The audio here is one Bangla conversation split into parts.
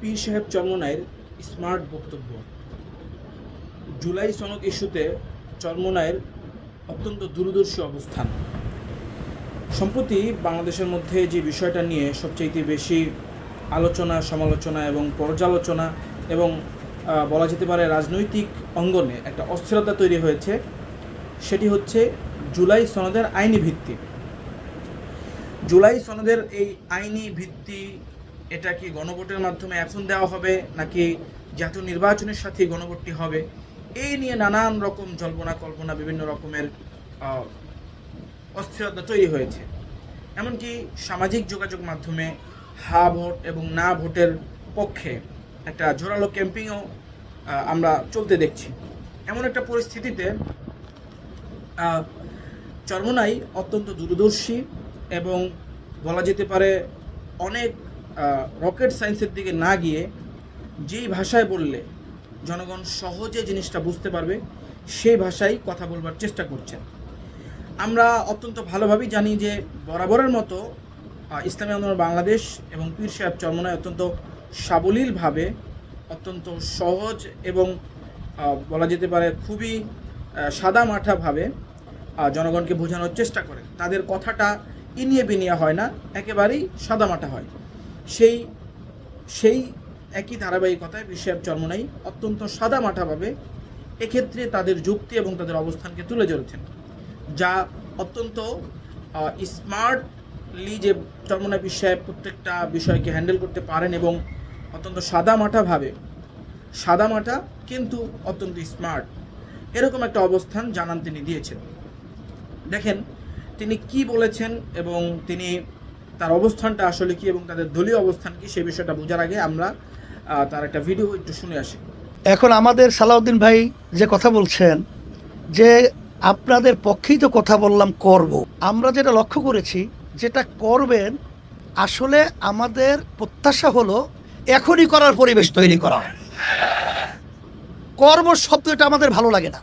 পীর সাহেব চরমনায়ের স্মার্ট বক্তব্য। জুলাই সনদ ইস্যুতে চরমনায়ের অত্যন্ত দূরদর্শী অবস্থান। সম্প্রতি বাংলাদেশের মধ্যে যে বিষয়টা নিয়ে সবচেয়ে বেশি আলোচনা, সমালোচনা এবং পর্যালোচনা এবং বলা যেতে পারে রাজনৈতিক অঙ্গনে একটা অস্থিরতা তৈরি হয়েছে, সেটি হচ্ছে জুলাই সনদের আইনি ভিত্তি। জুলাই সনদের এই আইনি ভিত্তি এটা কি গণভোটের মাধ্যমে এখন দেওয়া হবে নাকি জাতীয় নির্বাচনের সাথে গণভোটটি হবে? এই নিয়ে নানান রকম জল্পনা কল্পনা, বিভিন্ন রকমের অস্থিরতা তৈরি হয়েছে। এমনকি সামাজিক যোগাযোগ মাধ্যমে হা ভোট এবং না ভোটের পক্ষে একটা জোরালো ক্যাম্পিংও আমরা চলতে দেখছি। এমন একটা পরিস্থিতিতে চরমোনাই অত্যন্ত দূরদর্শী এবং বলা যেতে পারে অনেক রকেট সায়েন্সের দিকে না গিয়ে যেই ভাষায় বললে জনগণ সহজে জিনিসটা বুঝতে পারবে, সেই ভাষায় কথা বলবার চেষ্টা করছেন। আমরা অত্যন্ত ভালোভাবেই জানি যে বরাবরের মতো ইসলামী আন্দোলন বাংলাদেশ এবং পীর সাহেব চরমনায় অত্যন্ত সাবলীলভাবে, অত্যন্ত সহজ এবং বলা যেতে পারে খুবই সাদা মাঠাভাবে জনগণকে বোঝানোর চেষ্টা করে তাদের কথাটা ইনিয়ে বিনিয়ে হয় না, একেবারেই সাদামাটা হয়। সেই সেই একই ধারাবাহিকতায় বিশ্বের চর্মনাই অত্যন্ত সাদামাটাভাবে। এক্ষেত্রে তাদের যুক্তি এবং তাদের অবস্থানকে তুলে ধরেছেন, যা অত্যন্ত স্মার্টলি যে চর্মনাই বিশ্বে প্রত্যেকটা বিষয়কে হ্যান্ডেল করতে পারেন এবং অত্যন্ত সাদামাটাভাবে, সাদামাটা কিন্তু অত্যন্ত স্মার্ট এরকম একটা অবস্থান জানান তিনি দিয়েছেন। দেখেন, তিনি কি বলেছেন এবং তিনি তার অবস্থানটা আসলে কি এবং তাদের দলীয় অবস্থান কি সেই বিষয়টা বোঝার আগে আমরা তার একটা ভিডিও একটু শুনে আসি। এখন আমাদের সালাউদ্দিন ভাই যে কথা বলছেন যে আপনাদের পক্ষেই তো কথা বললাম করব। আমরা যেটা লক্ষ্য করেছি যেটা করবেন আসলে আমাদের প্রত্যাশা হলো এখনই করার পরিবেশ তৈরি করা। কর্ম শব্দটা আমাদের ভালো লাগে না।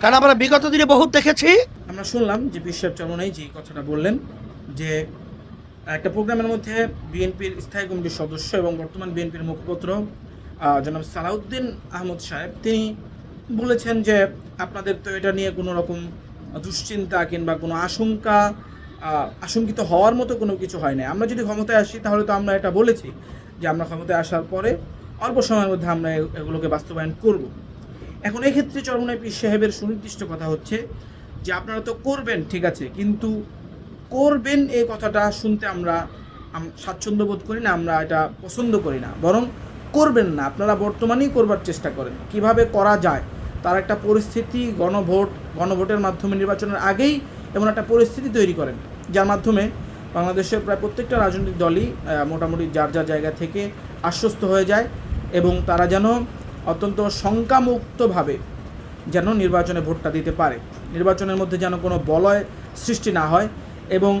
কারণ আমরা বিগত দিনে বহুত দেখেছি। আমরা শুনলাম যে বিশ্বের চরমনাই যে কথাটা বললেন যে একটা প্রোগ্রামের মধ্যে বিএনপির স্থায়ী কমিটির সদস্য এবং বর্তমান বিএনপির মুখপত্র জনাব সালাউদ্দিন আহমদ সাহেব, তিনি বলেছেন যে আপনাদের তো এটা নিয়ে কোনো রকম দুশ্চিন্তা কিংবা কোনো আশঙ্কা আশঙ্কিত হওয়ার মতো কোনো কিছু হয় না আমরা যদি ক্ষমতায় আসি, তাহলে তো আমরা এটা বলেছি যে আমরা ক্ষমতায় আসার পরে অল্প সময়ের মধ্যে আমরা এগুলোকে বাস্তবায়ন করব। এখন এক্ষেত্রে ক্ষেত্রে চরমনাই পীর সাহেবের সুনির্দিষ্ট কথা হচ্ছে যে আপনারা তো করবেন, ঠিক আছে, কিন্তু করবেন এই কথাটা শুনতে আমরা স্বাচ্ছন্দ্য বোধ করি না, আমরা এটা পছন্দ করি না। বরং করবেন না, আপনারা বর্তমানেই করবার চেষ্টা করেন। কীভাবে করা যায়? তার একটা পরিস্থিতি, গণভোট, গণভোটের মাধ্যমে নির্বাচনের আগেই এমন একটা পরিস্থিতি তৈরি করেন। যার মাধ্যমে বাংলাদেশের প্রায় প্রত্যেকটা রাজনৈতিক দলই মোটামুটি যার যার জায়গা থেকে আশ্বস্ত হয়ে যায় এবং তারা যেন অত্যন্ত শঙ্কামুক্তভাবে যেন নির্বাচনে ভোটটা দিতে পারে। নির্বাচনের মধ্যে যেন কোনো বলয় সৃষ্টি না হয়। এবং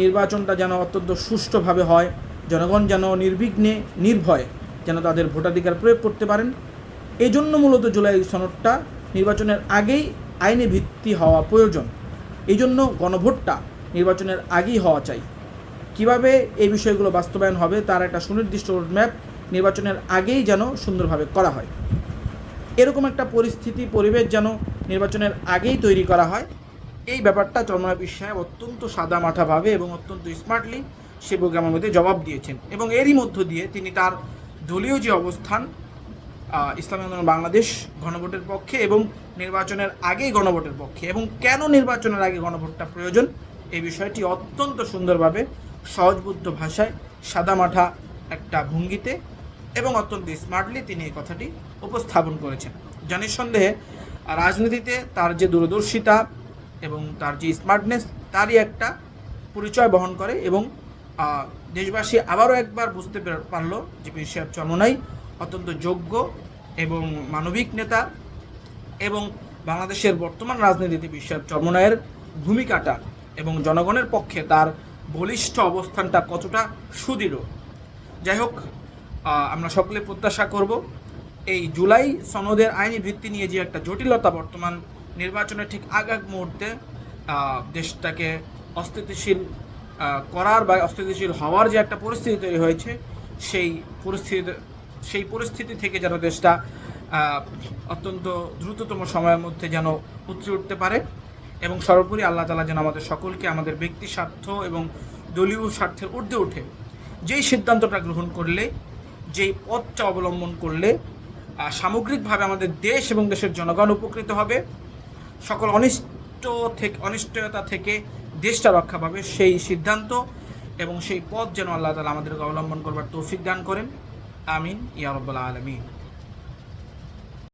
নির্বাচনটা যেন অত্যন্ত সুষ্ঠুভাবে হয়, জনগণ যেন নির্বিঘ্নে নির্ভয়ে যেন তাদের ভোটাধিকার প্রয়োগ করতে পারেন। এই জন্য মূলত জুলাই সনদটা নির্বাচনের আগেই আইনে ভিত্তি হওয়া প্রয়োজন। এই জন্য গণভোটটা নির্বাচনের আগেই হওয়া চাই। কীভাবে এই বিষয়গুলো বাস্তবায়ন হবে তার একটা সুনির্দিষ্ট রোডম্যাপ নির্বাচনের আগেই যেন সুন্দরভাবে করা হয়। এরকম একটা পরিস্থিতি, পরিবেশ যেন নির্বাচনের আগেই তৈরি করা হয়। এই ব্যাপারটা চন্দ্রনাথ সাহেব অত্যন্ত সাদা সাদামাঠাভাবে এবং অত্যন্ত স্মার্টলি সে প্রোগ্রামের মধ্যে জবাব দিয়েছেন। এবং এরই মধ্য দিয়ে তিনি তার দলীয় যে অবস্থান ইসলামী আন্দোলন বাংলাদেশ গণভোটের পক্ষে এবং নির্বাচনের আগেই গণভোটের পক্ষে। এবং কেন নির্বাচনের আগে গণভোটটা প্রয়োজন? এই বিষয়টি অত্যন্ত সুন্দরভাবে সহজবুদ্ধ ভাষায় সাদামাঠা একটা ভঙ্গিতে এবং অত্যন্ত স্মার্টলি তিনি এই কথাটি উপস্থাপন করেছেন। যা নিঃসন্দেহে রাজনীতিতে তার যে দূরদর্শিতা এবং তার যে স্মার্টনেস তারই একটা পরিচয় বহন করে এবং দেশবাসী আবারও একবার বুঝতে পের- পারল যে পীর সাহেব চরমনাই অত্যন্ত যোগ্য এবং মানবিক নেতা এবং বাংলাদেশের বর্তমান রাজনীতিতে পীর সাহেব ভূমিকাটা এবং জনগণের পক্ষে তার বলিষ্ঠ অবস্থানটা কতটা সুদৃঢ়। যাই হোক আমরা সকলে প্রত্যাশা করব, এই জুলাই সনদের আইনি ভিত্তি নিয়ে যে একটা জটিলতা বর্তমান নির্বাচনের ঠিক আগ আগ মুহূর্তে দেশটাকে অস্থিতিশীল করার বা অস্থিতিশীল হওয়ার যে একটা পরিস্থিতি তৈরি হয়েছে, সেই পরিস্থিতি সেই পরিস্থিতি থেকে যেন দেশটা অত্যন্ত দ্রুততম সময়ের মধ্যে যেন উতরে উঠতে পারে এবং সর্বোপরি আল্লাহ তালা যেন আমাদের সকলকে আমাদের ব্যক্তি স্বার্থ এবং দলীয় স্বার্থের ঊর্ধ্বে উঠে যেই সিদ্ধান্তটা গ্রহণ করলে, যেই পথটা অবলম্বন করলে সামগ্রিকভাবে আমাদের দেশ এবং দেশের জনগণ উপকৃত হবে। সকল অনিষ্ট থেকে, অনিষ্টতা থেকে দেশটা রক্ষা পাবে সেই সিদ্ধান্ত এবং সেই পথ যেন আল্লাহ তালা আমাদেরকে অবলম্বন করবার তৌফিক দান করেন। আমিন। ইয়ারব্বাল আলমিন।